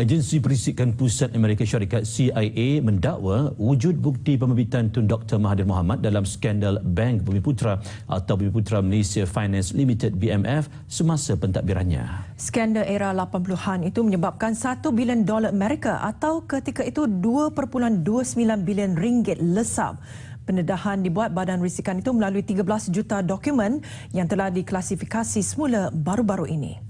Agensi Perisikan Pusat Amerika Syarikat CIA mendakwa wujud bukti pembibitan Tun Dr. Mahathir Mohamad dalam skandal Bank Bumi Putra atau Bumi Putra Malaysia Finance Limited BMF semasa pentadbirannya. Skandal era 80-an itu menyebabkan 1 bilion dolar Amerika atau ketika itu 2.29 bilion ringgit lesap. Pendedahan dibuat badan risikan itu melalui 13 juta dokumen yang telah diklasifikasi semula baru-baru ini.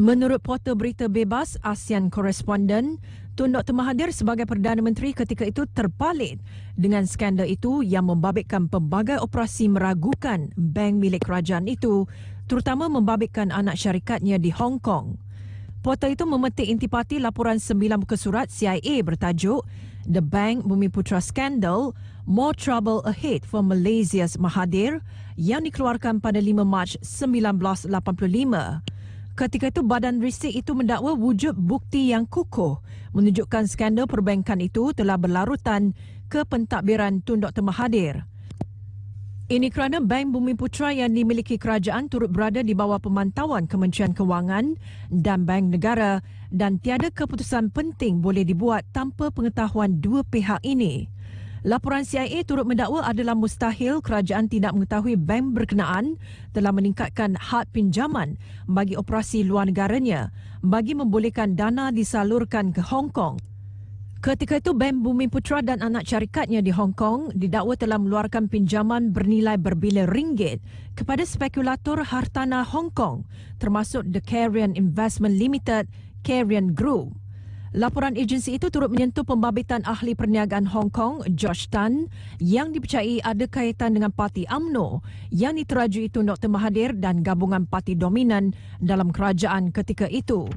Menurut portal berita bebas ASEAN Correspondent, Tun Dr. Mahathir sebagai Perdana Menteri ketika itu terpalit dengan skandal itu yang membabitkan pelbagai operasi meragukan bank milik kerajaan itu, terutama membabitkan anak syarikatnya di Hong Kong. Portal itu memetik intipati laporan sembilan muka surat CIA bertajuk The Bank Bumi Putra Scandal More Trouble Ahead for Malaysia's Mahathir yang dikeluarkan pada 5 Mac 1985. Ketika itu badan risik itu mendakwa wujud bukti yang kukuh menunjukkan skandal perbankan itu telah berlarutan ke pentadbiran Tun Dr. Mahathir. Ini kerana Bank Bumi Putra yang dimiliki kerajaan turut berada di bawah pemantauan Kementerian Kewangan dan Bank Negara dan tiada keputusan penting boleh dibuat tanpa pengetahuan dua pihak ini. Laporan CIA turut mendakwa adalah mustahil kerajaan tidak mengetahui bank berkenaan telah meningkatkan had pinjaman bagi operasi luar negaranya bagi membolehkan dana disalurkan ke Hong Kong. Ketika itu, Bank Bumi Putra dan anak syarikatnya di Hong Kong didakwa telah meluarkan pinjaman bernilai berbilion ringgit kepada spekulator hartanah Hong Kong termasuk The Carrion Investment Limited, Carrion Group. Laporan agensi itu turut menyentuh pembabitan ahli perniagaan Hong Kong, George Tan, yang dipercayai ada kaitan dengan parti AMNO yang diteraju itu Dr. Mahathir dan gabungan parti dominan dalam kerajaan ketika itu.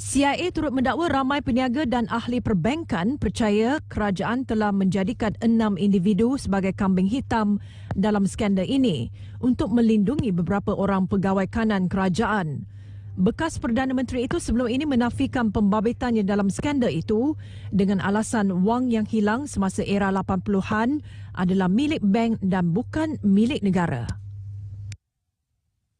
CIA turut mendakwa ramai peniaga dan ahli perbankan percaya kerajaan telah menjadikan enam individu sebagai kambing hitam dalam skandal ini untuk melindungi beberapa orang pegawai kanan kerajaan. Bekas Perdana Menteri itu sebelum ini menafikan pembabitannya dalam skandal itu dengan alasan wang yang hilang semasa era 80-an adalah milik bank dan bukan milik negara.